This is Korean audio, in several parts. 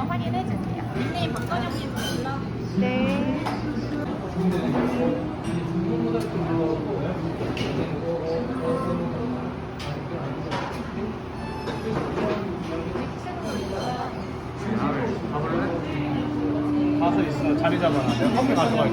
확인해 주세요. 닉네임 박건영님 불러. 네. 가서 있어 자리 잡아놔 내가 커피 가져갈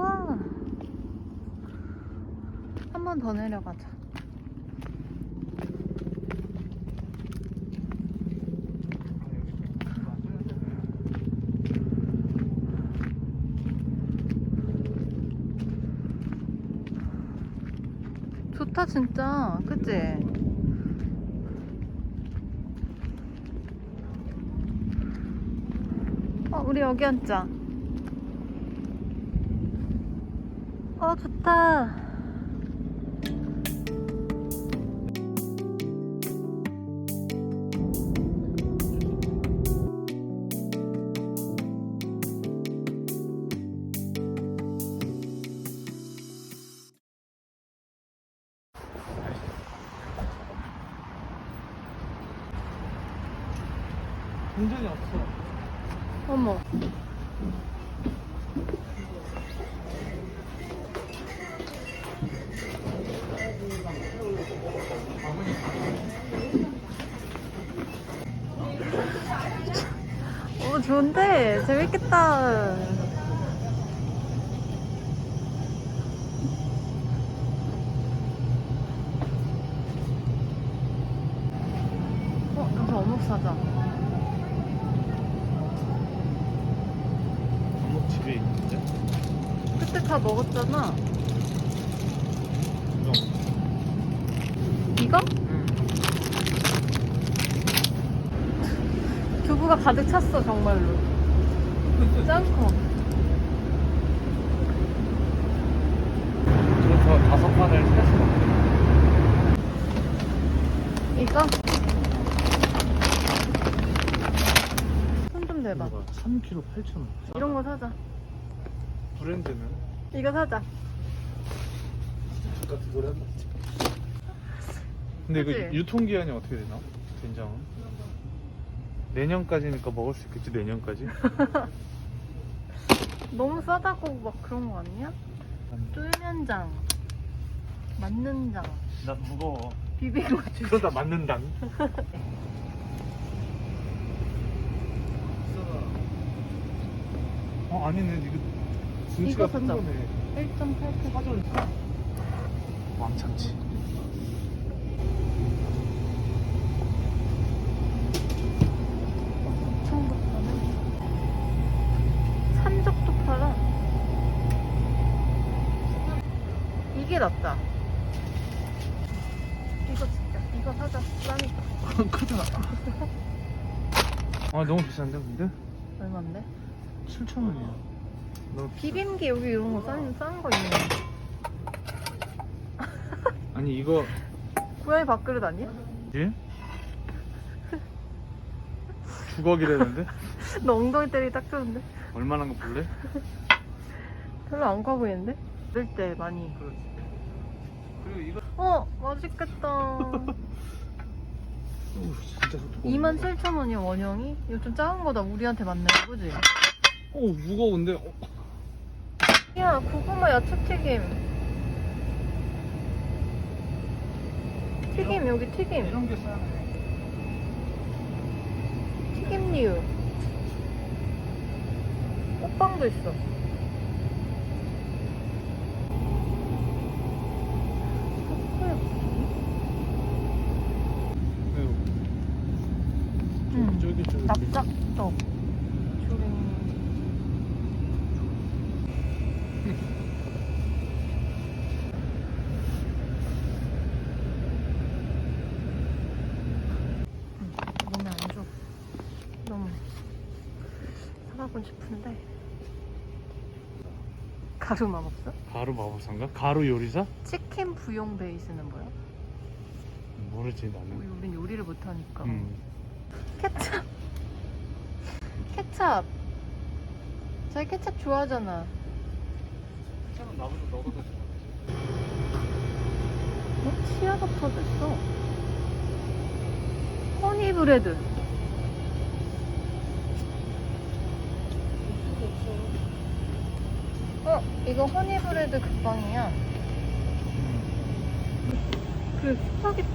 게 와. 한 번 더 내려가자. 좋다 진짜. 그치? 어, 우리 여기 앉자. 어, 좋다. 운전이 없어 어머. 어, 좋은데? 재밌겠다. 어, 여기서 어묵 사자. 어묵 집에 있는데 그때 다 먹었잖아. 이거 이거? 두부가 가득 찼어, 정말로. 짱커. 그래서 다섯 판을 사서 먹는 이거? 손좀 대봐. 3kg 8,000원 이런 거 사자. 브랜드는 이거 사자. 같은 소리 한다 근데 이거 그치? 유통기한이 어떻게 되나? 된장은? 내년까지니까 먹을 수 있겠지 내년까지? 너무 싸다고 막 그런 거 아니야? 쫄면 장. 맞는 장. 나 무거워 비비고 그러다 맞는다 어 아니네 이거 등치가 이거 큰 사자. 거네 1.8kg. 빠져 왕참치 낫다. 이거 진짜 이거 사자. 싸니까. 크다 아 너무 비싼데 근데? 얼마인데? 7,000원이야 너무 비싸. 비빔기 여기 이런 거 싼 싼거 있네. 아니 이거 고양이 밥그릇 아니야? 예? 주걱이라는데? 너 엉덩이 때리기 딱 좋은데? 얼마나 거 볼래? 별로 안 커 보이는데? 그럴 때 많이. 그렇지 어 맛있겠다. 오, 진짜 두꺼워 27,000원이야 원형이? 이거 좀 작은 거다 우리한테 맞네 그지? 오 무거운데 어. 야 고구마 야채튀김 튀김 여기 튀김 이런 게 싸네 튀김류. 꽃빵도 있어. 음. 쫄깃쫄깃. 납작떡. 조림. 음, 몸에 안 좋아. 너무 살아보고 싶은데. 가루 마법사? 가루 마법사인가? 가루 요리사? 치킨 부용 베이스는 뭐야? 모르지 우리, 나는. 우린 요리를 못하니까. 음. 케찹. 케찹. 저희 케찹 좋아하잖아. 나무도 넣어도 돼. 어? 치아가 터졌어. 허니 브레드. 어, 이거 허니 브레드 극빵이야. 그 스파게티.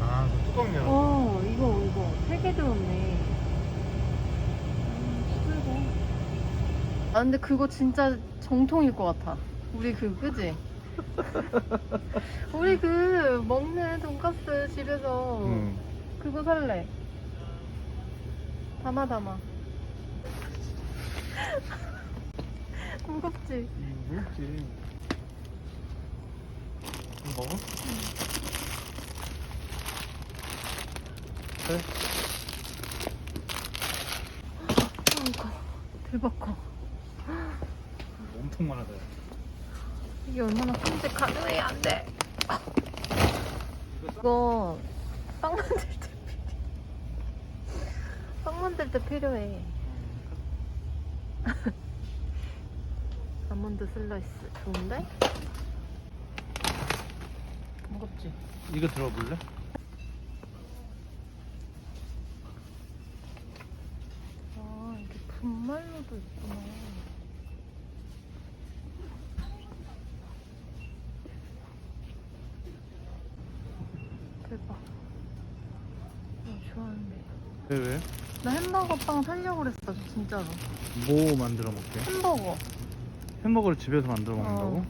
아, 그 뚜껑 열어. 어, 이거, 이거. 세 개 들었네. 음, 아, 근데 그거 진짜 정통일 것 같아. 우리 그, 그지? 우리 그, 먹는 돈가스 집에서 음. 그거 살래. 담아, 담아. 무겁지? 무겁지. 이거 먹어? 그래. 이거 대박 커. 엄청 많아져. 이게 얼마나 큰지 가능해 안 돼. 이거 빵 만들 때 필요. 빵 만들 때 필요해. 아몬드 슬라이스 좋은데? 무겁지? 이거 들어볼래? 아 이게 분말로도 있구나. 대박. 어, 좋아하는데. 왜 왜? 나 햄버거 빵 살려고 그랬어 진짜로. 뭐 만들어 먹게? 햄버거. 햄버거를 집에서 만들어 먹는다고?